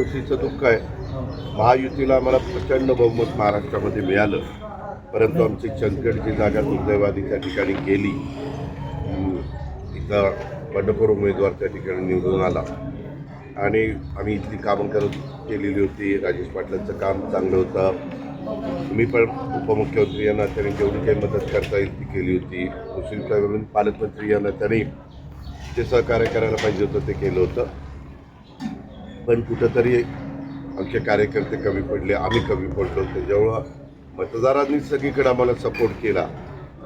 गोष्टीचं दुःख आहे. महायुतीला आम्हाला प्रचंड बहुमत महाराष्ट्रामध्ये मिळालं. परंतु आमची चंदगडची जागा दुर्दैवादी त्या ठिकाणी गेली. तिथं बंडखोर उमेदवार त्या ठिकाणी निवडून आला. आणि आम्ही इथली कामं करत केलेली होती. राजेश पाटलांचं काम चांगलं होतं. मी पण उपमुख्यमंत्री यांना त्यांनी जेवढी काही मदत करता येईल ती केली होती. मुस्लिम साहेबांनी पालकमंत्री यांना त्यांनी ते सहकार्य करायला पाहिजे होतं ते केलं होतं. पण कुठंतरी आमचे कार्यकर्ते कमी पडले आम्ही कमी पडलो. त्याच्यामुळं मतदारांनी सगळीकडे आम्हाला सपोर्ट केला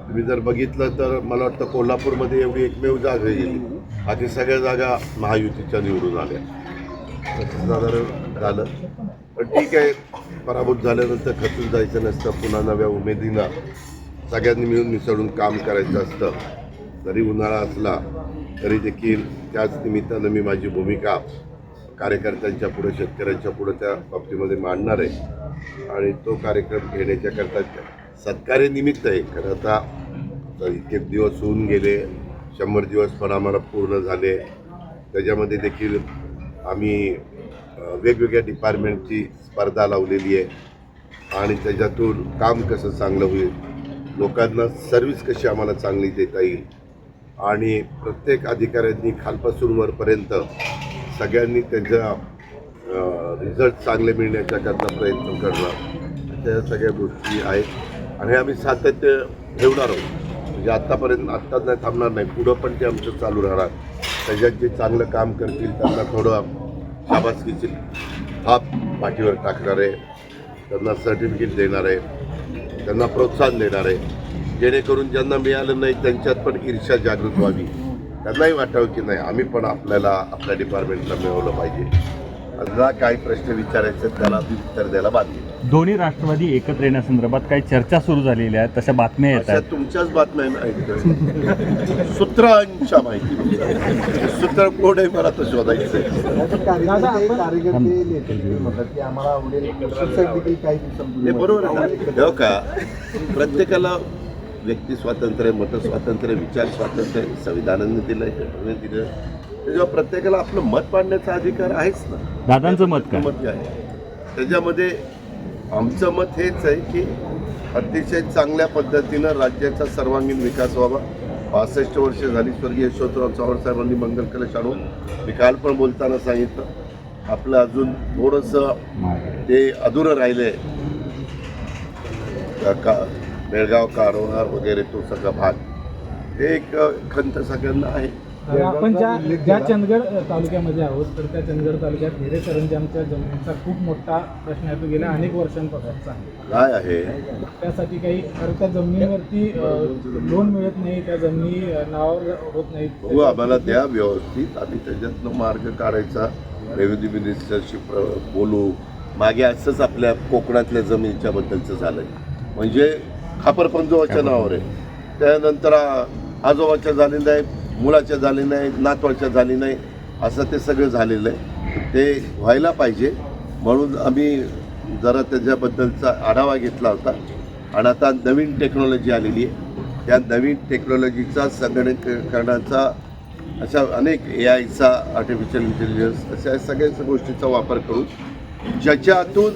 तुम्ही जर बघितलं तर मला वाटतं कोल्हापूरमध्ये एवढी एकमेव जागा गेली. बाकी सगळ्या जागा महायुतीच्या निवडून आल्या. साधारण झालं. पण ठीक आहे पराभूत झाल्यानंतर खचून जायचं नसतं. पुन्हा नव्या उमेदीनं सगळ्यांनी मिळून मिसळून काम करायचं असतं. जरी उन्हाळा असला तरी देखील त्याच निमित्तानं मी माझी भूमिका कार्यकर्त्यांच्या पुढे शेतकऱ्यांच्या पुढे त्या बाबतीमध्ये मांडणार आहे. आणि तो कार्यक्रम घेण्याच्या करता सत्कार्य निमित्त आहे. खरं आता इतके दिवस होऊन गेले शंभर दिवस पण आम्हाला पूर्ण झाले. त्याच्यामध्ये देखील आम्ही वेगवेगळ्या डिपार्टमेंटची स्पर्धा लावलेली आहे. आणि त्याच्यातून काम कसं चांगलं होईल लोकांना सर्व्हिस कशी आम्हाला चांगली देता येईल. आणि प्रत्येक अधिकाऱ्यांनी खालपासून वरपर्यंत सगळ्यांनी त्यांचा रिझल्ट चांगले मिळण्याच्या करता प्रयत्न करणार त्या सगळ्या गोष्टी आहेत. आणि आम्ही सातत्य ठेवणार आहोत. म्हणजे आत्तापर्यंत आत्ताच नाही थांबणार नाही पुढं पण ते आमचं चालू राहणार. त्याच्यात जे चांगलं काम करतील त्यांना थोडं शाबासकीची हाप पाठीवर टाकणार आहे. त्यांना सर्टिफिकेट देणार आहे. त्यांना प्रोत्साहन देणार आहे. जेणेकरून ज्यांना मिळालं नाही त्यांच्यात पण ईर्षा जागृत व्हावी. त्यांनाही वाटावं की नाही आम्ही पण आपल्याला आपल्या डिपार्टमेंटला मिळवलं पाहिजे. आता काही प्रश्न विचारायचे आहेत, त्याला उत्तर द्यायला बांधले दोन्ही राष्ट्रवादी एकत्र येण्यासंदर्भात काही चर्चा सुरू झालेल्या आहेत तशा बातम्या येत अशा आहेत. तुमच्याच बातम्या ऐकतोय सूत्रांच्या माहिती सूत्र कोण आहे मला तर शोधायचं हे बरोबर का प्रत्येकाला व्यक्ती स्वातंत्र्य मत स्वातंत्र्य विचार स्वातंत्र्य संविधानाने दिलं घटनेने दिलं त्याच्यावर प्रत्येकाला आपलं मत मांडण्याचा अधिकार आहेच ना. दादांचं मत काय? मत आहे? त्याच्यामध्ये आमचं मत हेच आहे की अतिशय चांगल्या पद्धतीनं राज्याचा सर्वांगीण विकास व्हावा. पासष्ट वर्ष झाली स्वर्गीय यशवंतराव चव्हाण साहेबांनी मंगल कलश आणून. मी काल पण बोलताना सांगितलं. आपलं अजून थोडंसं ते अधुरं राहिलं आहे का बेळगाव कारवार वगैरे तो सगळा भाग. ते एक खंत सगळ्यांना आहे. आपण ज्या ज्या चंदगड तालुक्यामध्ये आहोत तर त्या चंदगड तालुक्यात हिरे करंजामच्या जमिनीचा खूप मोठा प्रश्न आहे. तो गेल्या अनेक वर्षांपासूनचा आहे. काय आहे? त्यासाठी काही कारण त्या जमिनीवरती लोन मिळत नाही. त्या जमिनी नावावर होत नाहीत. बघू आम्हाला द्या व्यवस्थित. आम्ही त्याच्यातनं मार्ग काढायचा. रेव्हेन्यू मिनिस्टरशी बोलू. मागे असंच आपल्या कोकणातल्या जमिनीच्या बद्दलचं झालंय. म्हणजे खापर पंजोबाच्या नावावर आहे. त्यानंतर आजोबाच्या झाले नाही मुलाच्या झाले नाही नातवाच्या झाली नाही असं ते सगळं झालेलं आहे. ते व्हायला पाहिजे. म्हणून आम्ही जरा त्याच्याबद्दलचा आढावा घेतला होता. आणि आता नवीन टेक्नॉलॉजी आलेली आहे. त्या नवीन टेक्नॉलॉजीचा संगणकीकरणाचा अशा अनेक ए आयचा आर्टिफिशियल इंटेलिजन्स अशा सगळ्या गोष्टीचा वापर करून ज्याच्यातून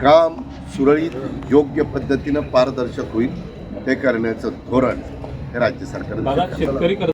काम सुरळीत योग्य पद्धतीनं पारदर्शक होईल ते करण्याचं धोरण हे राज्य शेतकरी